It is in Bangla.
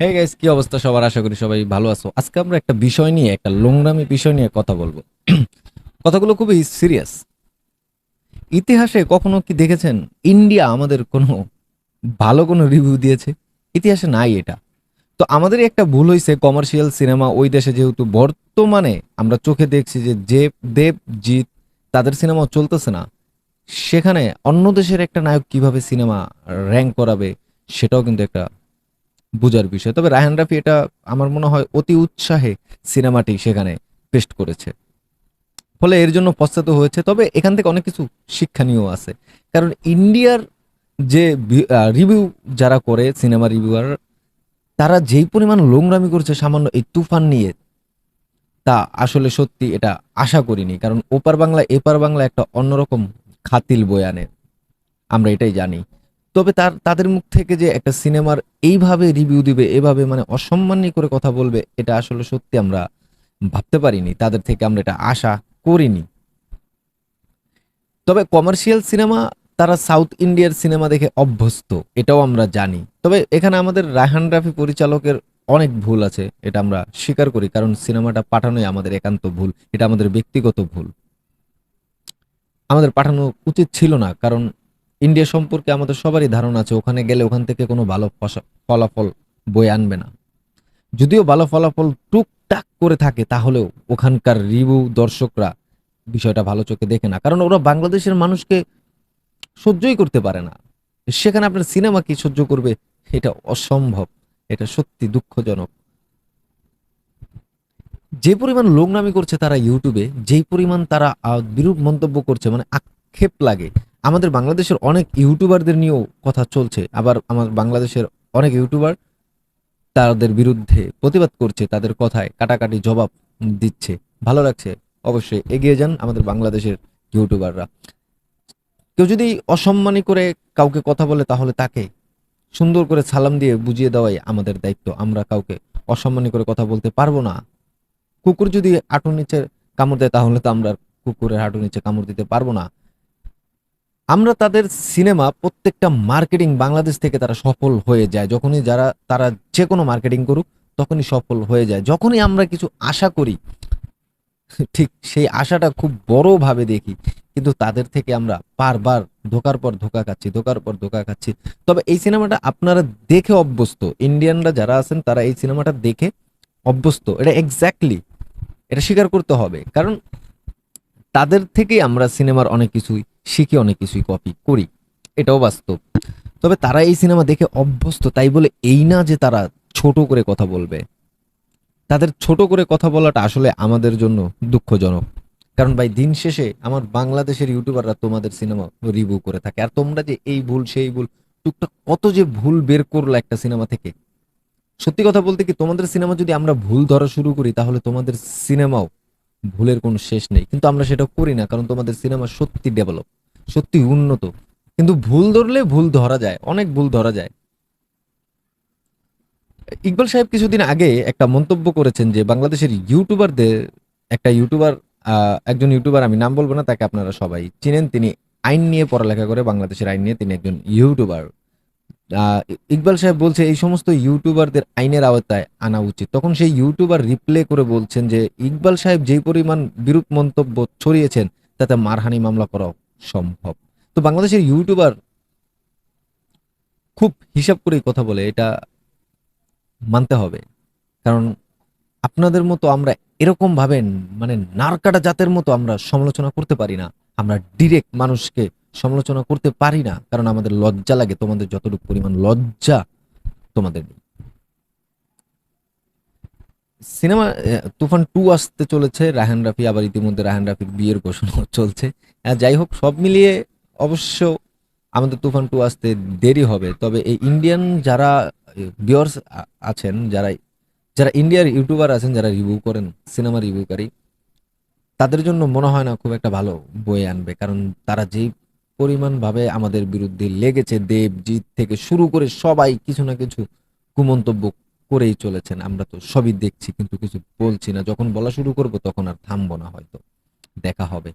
হে গাইস কি অবস্থা? সবার আশা করি সবাই ভালো আছো। আজকে আমরা একটা বিষয় নিয়ে, একটা লোংরামি বিষয় নিয়ে কথা বলব। কথাগুলো খুবই সিরিয়াস ইতিহাসে কখনো কি দেখেছেন? ইন্ডিয়া আমাদের কোনো ভালো কোনো রিভিউ দিয়েছে। ইতিহাসে নাই এটা। তো আমাদের একটা ভুল হয়েছে কমার্শিয়াল সিনেমা ওই দেশে যেহেতু বর্তমানে আমরা চোখে দেখছি যে যে দেব, জিৎ, তাদের সিনেমা চলতেছে না। সেখানে অন্য দেশের একটা নায়ক কীভাবে সিনেমা র্যাঙ্ক করাবে, সেটাও কিন্তু একটা বুঝার বিষয়। তবে রায়হান রাফি এটা আমার মনে হয় অতি উৎসাহে সিনেমাটি সেখানে পেস্ট করেছে। ফলে এর জন্য পশ্চাৎ হয়েছে, তবে এখান থেকে অনেক কিছু শিক্ষণীয় আছে। কারণ ইন্ডিয়ার যে রিভিউ যারা করে সিনেমা রিভিউয়ার, তারা যেই পরিমাণ লোংরামি করছে সামান্য এই তুফান নিয়ে, তা আসলে সত্যি এটা আশা করিনি। কারণ ওপার বাংলা এপার বাংলা একটা অন্যরকম খাতিল বয়ানে আমরা এটাই জানি। তবে তার, তাদের মুখ থেকে যে একটা সিনেমার এইভাবে রিভিউ দিবে, এভাবে মানে অসম্মানী করে কথা বলবে, এটা আসলে সত্যি আমরা ভাবতে পারিনি। তাদের থেকে আমরা এটা আশা করিনি। তবে কমার্শিয়াল সিনেমা তারা সাউথ ইন্ডিয়ার সিনেমা দেখে অভ্যস্ত, এটাও আমরা জানি। তবে এখানে আমাদের রায়হান রাফি পরিচালকের অনেক ভুল আছে, এটা আমরা স্বীকার করি, কারণ সিনেমাটা পাঠানোই আমাদের একান্ত ভুল, এটা আমাদের ব্যক্তিগত ভুল। আমাদের পাঠানো উচিত ছিল না, কারণ ইন্ডিয়া সম্পর্কে আমাদের সবারই ধারণা আছে, ওখানে গেলে ওখান থেকে কোনো ভালো ফলাফল বয়ে আনবে না। যদিও ভালো ফলাফল টুকটাক করে থাকে, তাহলেও ওখানকার রিভিউ দর্শকরা বিষয়টা ভালো চোখে দেখে না। কারণ ওরা বাংলাদেশের মানুষকে সহ্যই করতে পারে না। সেখানে আপনার সিনেমা কি সহ্য করবে, এটা অসম্ভব। এটা সত্যি দুঃখজনক। যে পরিমাণ লোকনামি করছে তারা ইউটিউবে, যেই পরিমাণ তারা বিরূপ মন্তব্য করছে মানে আক্ষেপ লাগে আমাদের বাংলাদেশের অনেক ইউটিউবারদের নিয়েও কথা চলছে। আবার আমার বাংলাদেশের অনেক ইউটিউবার তাদের বিরুদ্ধে প্রতিবাদ করছে, তাদের কথায় কাটাকাটি জবাব দিচ্ছে। ভালো লাগছে, অবশ্যই এগিয়ে যান আমাদের বাংলাদেশের ইউটিউবাররা। কেউ যদি অসম্মানী করে কাউকে কথা বলে তাহলে তাকে সুন্দর করে সালাম দিয়ে বুঝিয়ে দেওয়াই আমাদের দায়িত্ব। আমরা কাউকে অসম্মানী করে কথা বলতে পারব না। কুকুর যদি হাঁটুর নিচে কামড় দেয় তাহলে তো আমরা কুকুরের হাঁটুর নিচে কামড় দিতে পারব না। আমরা তাদের সিনেমা প্রত্যেকটা মার্কেটিং বাংলাদেশ থেকে তারা সফল হয়ে যায়। যখনই যারা, তারা যে কোনো মার্কেটিং করুক, তখনই সফল হয়ে যায়। যখনই আমরা কিছু আশা করি, ঠিক সেই আশাটা খুব বড়ভাবে দেখি, কিন্তু তাদের থেকে আমরা বারবার ধোকার পর ধোকা খাচ্ছি, ধোকার পর ধোকা খাচ্ছি। তবে এই সিনেমাটা আপনারা দেখে অভ্যস্ত। ইন্ডিয়ানরা যারা আছেন, তারা এই সিনেমাটা দেখে অভ্যস্ত। এটা এক্স্যাক্টলি এটা স্বীকার করতে হবে। কারণ তাদের থেকেই আমরা সিনেমার অনেক কিছুই শিখি অনেক কিছুই কপি করি। এটাও বাস্তব। তবে তারা এই সিনেমা দেখে অভ্যস্ত, তাই বলে এই না যে তারা ছোট করে কথা বলবে। তাদের ছোট করে কথা বলাটা আসলে আমাদের জন্য দুঃখজনক। কারণ ভাই, দিন শেষে আমার বাংলাদেশের ইউটিউবাররা তোমাদের সিনেমা রিভিউ করে থাকে। আর তোমরা যে এই ভুল, সেই ভুল, টুকটাক কত যে ভুল বের করল একটা সিনেমা থেকে। সত্যি কথা বলতে কি, তোমাদের সিনেমা যদি আমরা ভুল ধরা শুরু করি, তাহলে তোমাদের সিনেমাও ভুলের কোনো শেষ নেই। কিন্তু আমরা সেটা করি না, কারণ তোমাদের সিনেমা সত্যি ডেভেলপ সত্যি উন্নত। কিন্তু ভুল ধরলে ভুল ধরা যায়, অনেক ভুল ধরা যায়। ইকবাল সাহেব কিছুদিন আগে একটা মন্তব্য করেছেন যে, বাংলাদেশের ইউটিউবারদের, একটা ইউটিউবার একজন ইউটিউবার, আমি নাম বলব না, তাকে আপনারা সবাই চিনেন, তিনি আইন নিয়ে পড়ালেখা করে, বাংলাদেশের আইন নিয়ে তিনি একজন ইউটিউবার। ইকবাল সাহেব বলছে, এই সমস্ত ইউটিউবারদের আইনের আওতায় আনা উচিত। তখন সেই ইউটিউবার রিপ্লে করে বলছেন যে, ইকবাল সাহেব যেই পরিমাণ বিরূপ মন্তব্য ছড়িয়েছেন, তাতে মারহানি মামলা করা সম্ভব। তো বাংলাদেশের ইউটিউবার খুব হিসাব করেই কথা বলে, এটা মানতে হবে। কারণ আপনাদের মতো আমরা এরকম ভাবে মানে নারকাটা জাতের মতো আমরা সমালোচনা করতে পারি না। আমরা ডিরেক্ট মানুষকে সমালোচনা করতে পারি না, কারণ আমাদের লজ্জা লাগে। তোমাদের যতটুকু পরিমাণ লজ্জা তোমাদের নেই। সিনেমা তুফান টু আসতে চলেছে রাহান রাফি আবার ইতিমধ্যে রাহান রাফির বিয়ের ঘোষণা চলছে। যাই হোক, সব মিলিয়ে অবশ্য আমাদের তুফান টু আসতে দেরি হবে। তবে এই ইন্ডিয়ান যারা ভিউয়ার্স আছেন, যারা যারা ইন্ডিয়ার ইউটিউবার আছেন, যারা রিভিউ করেন, সিনেমা রিভিউকারী তাদের জন্য মনে হয় না খুব একটা ভালো বয়ে আনবে। কারণ তারা যেই পরিমাণ ভাবে আমাদের বিরুদ্ধে লেগেছে। দেবজিৎ থেকে শুরু করে সবাই কিছু না কিছু কুমন্তব্য করেই চলেছেন। আমরা তো সবই দেখছি, কিন্তু কিছু বলছি না। যখন বলা শুরু করব তখন আর থামবো না হয়তো। দেখা হবে।